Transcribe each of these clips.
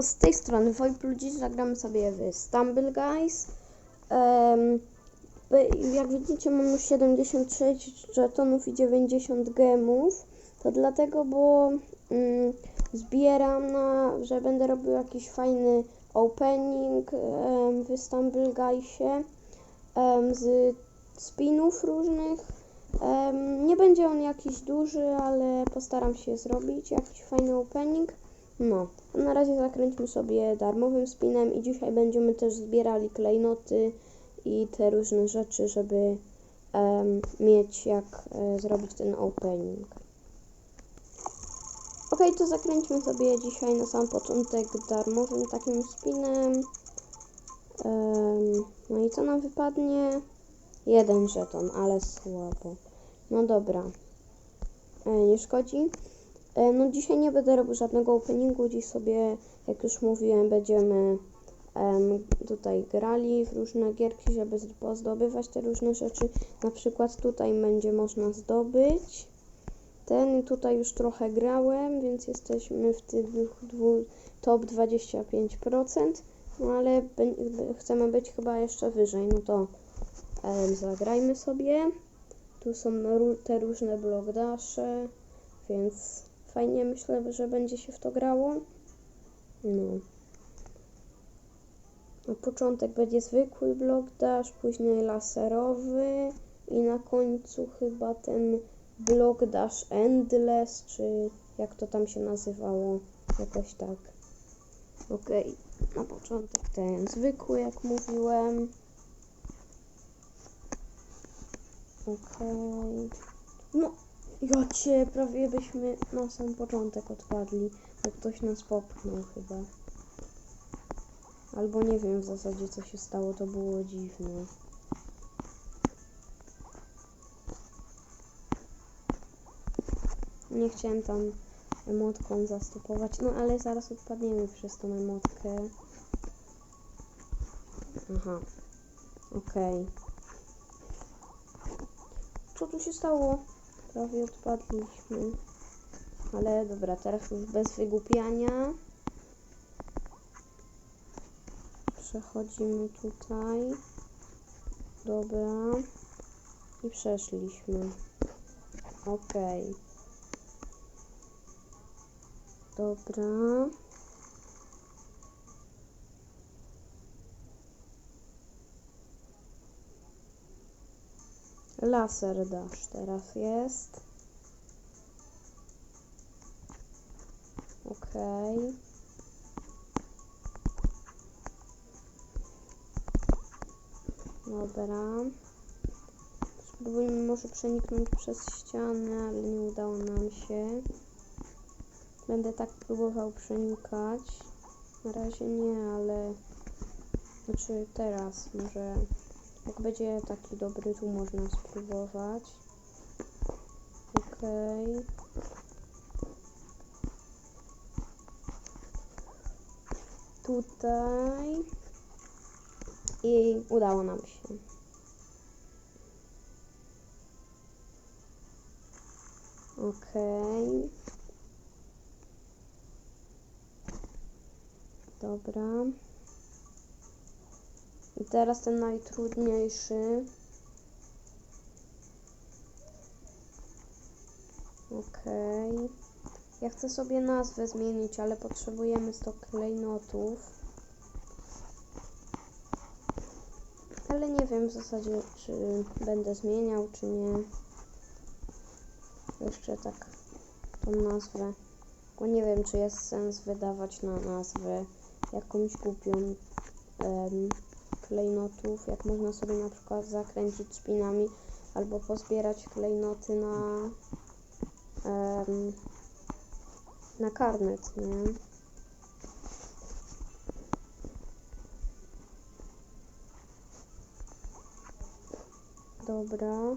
Z tej strony Wojplu, dziś zagramy sobie w Stumble Guys. By- jak widzicie mam już 76 żetonów i 90 gemów. To dlatego, bo mm, zbieram na, że będę robił jakiś fajny opening em, w Stumble Guysie em, z spinów różnych. Em, nie będzie on jakiś duży, ale postaram się zrobić jakiś fajny opening. No, na razie zakręćmy sobie darmowym spinem i dzisiaj będziemy też zbierali klejnoty i te różne rzeczy, żeby em, mieć jak e, zrobić ten opening. Ok, to zakręćmy sobie dzisiaj na sam początek darmowym takim spinem. Em, no i co nam wypadnie? Jeden żeton, ale słabo. No dobra. E, nie szkodzi. E, No dzisiaj nie będę robił żadnego openingu, dziś sobie, jak już mówiłem, będziemy em, tutaj grali w różne gierki, żeby pozdobywać te różne rzeczy. Na przykład tutaj będzie można zdobyć. Ten tutaj już trochę grałem, więc jesteśmy w tych dwu, top 25%, no ale chcemy być chyba jeszcze wyżej, no to em, zagrajmy sobie. Tu są te różne blokdasze, więc fajnie myślę, że będzie się w to grało. No. Na początek będzie zwykły blok dash, później laserowy i na końcu chyba ten blok dash endless, czy jak to tam się nazywało, jakoś tak. Okej, na początek ten zwykły, jak mówiłem. Okej. No, ja cię, prawie byśmy na sam początek odpadli, bo ktoś nas popchnął chyba. Albo nie wiem w zasadzie co się stało, to było dziwne. Nie chciałem tam emotką zastopować, no ale zaraz odpadniemy przez tą emotkę. Aha, okej. Co tu się stało? Prawie odpadliśmy. Ale dobra, teraz już bez wygłupiania. Przechodzimy tutaj. Dobra. I przeszliśmy. Okej. Dobra. Laser dash teraz jest. Okej. Dobra. Spróbujmy może przeniknąć przez ścianę, ale nie udało nam się. Będę tak próbował przenikać. Na razie nie, ale... Znaczy teraz może... Jak będzie taki dobry, tu można spróbować. Okej. Tutaj. I udało nam się. Okej. Dobra. Teraz ten najtrudniejszy. Okej. Ja chcę sobie nazwę zmienić, ale potrzebujemy 100 klejnotów. Ale nie wiem w zasadzie, czy będę zmieniał, czy nie. Jeszcze tak tą nazwę. Bo nie wiem, czy jest sens wydawać na nazwę jakąś głupią em, klejnotów, jak można sobie na przykład zakręcić spinami albo pozbierać klejnoty na na karnet, nie? Dobra.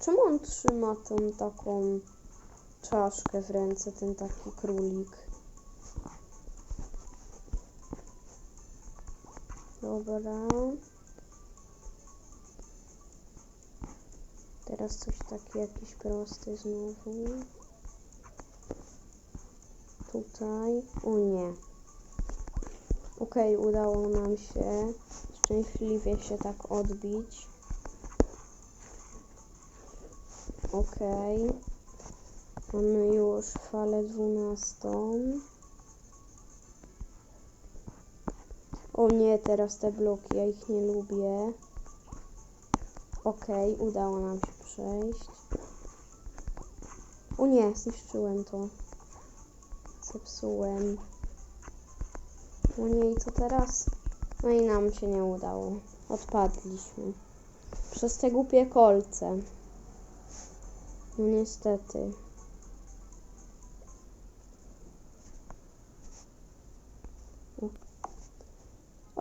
Czemu on trzyma tą taką czaszkę w ręce, ten taki królik? Dobra. Teraz coś taki jakiś prosty znowu. Tutaj. O nie. Okej, udało nam się szczęśliwie się tak odbić. Okej. Mamy już falę dwunastą. O nie, teraz te bloki, ja ich nie lubię. Okej, udało nam się przejść. O nie, zniszczyłem to. Zepsułem. O nie, i co teraz? No i nam się nie udało. Odpadliśmy. Przez te głupie kolce. No niestety.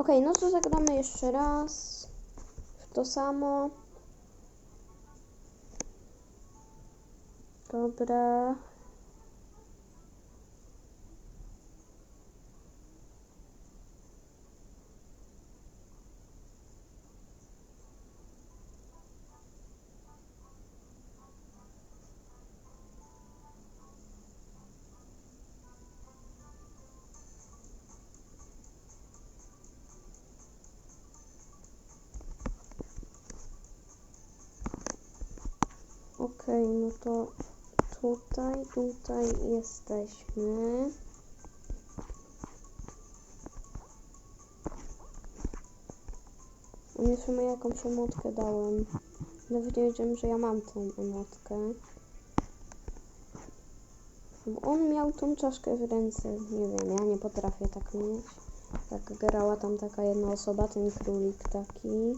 Okej, no to zagramy jeszcze raz w to samo. Dobra. Okej, no to tutaj, tutaj jesteśmy. Nie wiem jakąś emotkę dałem. Nawet nie wiedziałem, że ja mam tą emotkę. Bo on miał tą czaszkę w ręce. Nie wiem, ja nie potrafię tak mieć. Tak grała tam taka jedna osoba, ten królik taki.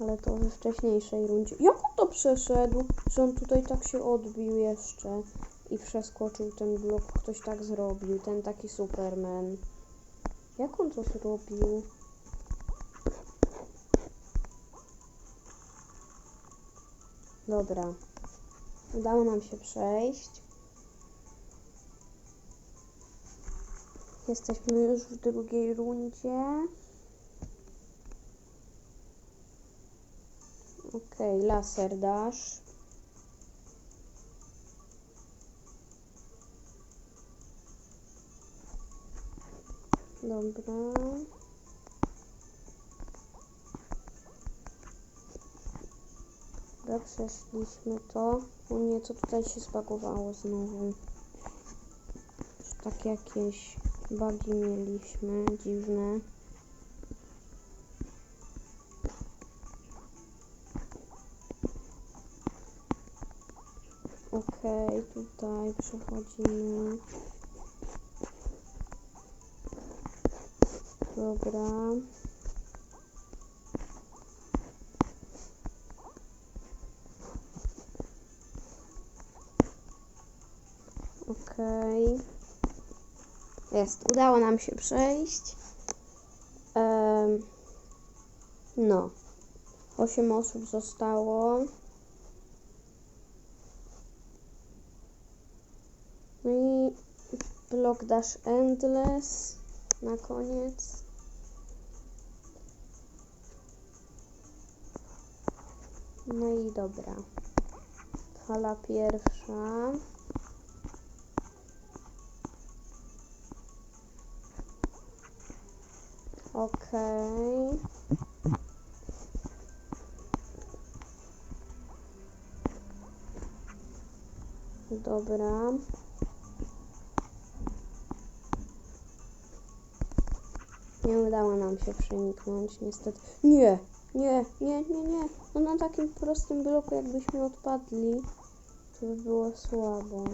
Ale to we wcześniejszej rundzie. Jak on to przeszedł? Że on tutaj tak się odbił jeszcze i przeskoczył ten blok. Ktoś tak zrobił, ten taki Superman. Jak on to zrobił? Dobra. Udało nam się przejść. Jesteśmy już w drugiej rundzie. Okej, laser dash. Dobra. Dobra, przeszliśmy to. O nie, co tutaj się spakowało znowu? Tak jakieś bugi mieliśmy, dziwne. Okej, tutaj przechodzimy. Dobra. Okej. Jest, udało nam się przejść. Em, no. Osiem osób zostało. No i Block Dash Endless na koniec. No i dobra. Fala pierwsza. Okej. Dobra. Nie udało nam się przeniknąć, niestety. Nie, nie, nie, nie, nie. No na takim prostym bloku jakbyśmy odpadli, to by było słabo.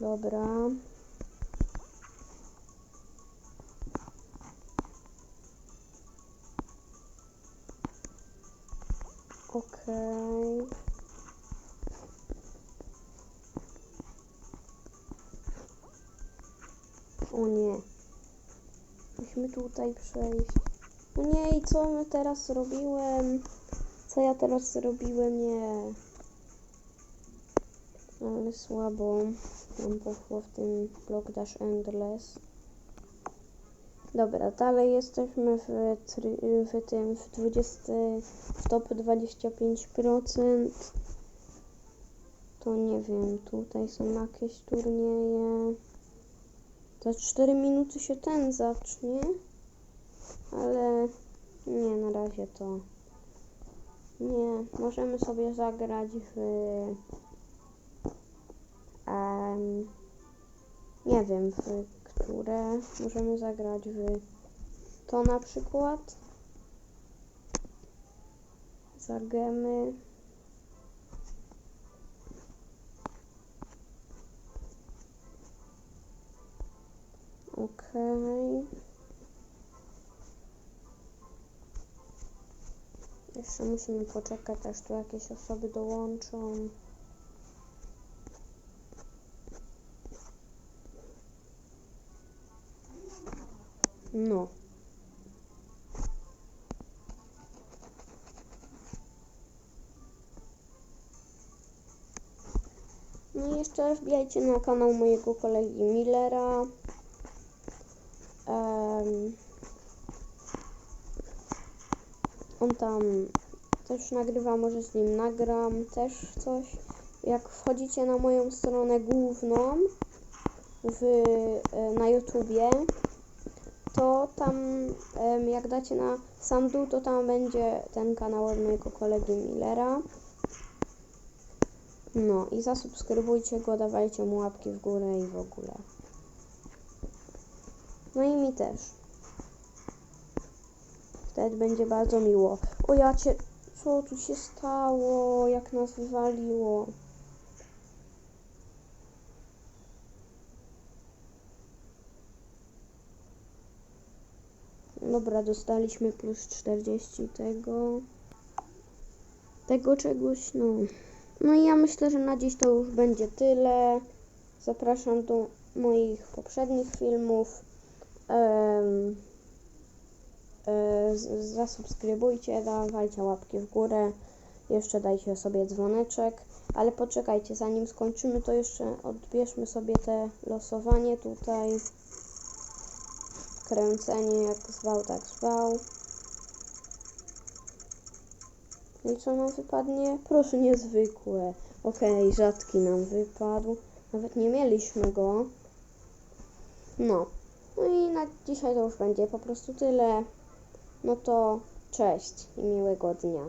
Dobra. Okej. O nie. Musimy tutaj przejść. O nie, i co my teraz zrobiłem? Co ja teraz zrobiłem? Nie. Ale słabo nam poszło w tym Block Dash Endless. Dobra, dalej jesteśmy w, w tym, w 20, w top 25%. To nie wiem, tutaj są jakieś turnieje. Za 4 minuty się ten zacznie. Ale nie, na razie to. Nie, możemy sobie zagrać w. em, nie wiem, w które. Możemy zagrać w to na przykład. Zagemy. Okej. Jeszcze musimy poczekać, aż tu jakieś osoby dołączą. No. No i jeszcze wbijajcie na kanał mojego kolegi Millera. On tam też nagrywa, może z nim nagram też coś. Jak wchodzicie na moją stronę główną w, e, na YouTubie, to tam jak dacie na sam dół, to tam będzie ten kanał od mojego kolegi Millera. No i zasubskrybujcie go, dawajcie mu łapki w górę i w ogóle. No i mi też. Wtedy będzie bardzo miło. O ja cię... Co tu się stało? Jak nas wywaliło? Dobra, dostaliśmy plus 40 tego. Tego czegoś, no. No i ja myślę, że na dziś to już będzie tyle. Zapraszam do moich poprzednich filmów. E, zasubskrybujcie, dawajcie łapki w górę. Jeszcze dajcie sobie dzwoneczek. Ale poczekajcie, zanim skończymy, to jeszcze odbierzmy sobie te losowanie tutaj. Kręcenie, jak zwał, tak zwał. No i co nam wypadnie? Proszę, niezwykłe. Okej, rzadki nam wypadł. Nawet nie mieliśmy go. No. No i na dzisiaj to już będzie po prostu tyle. No to cześć i miłego dnia.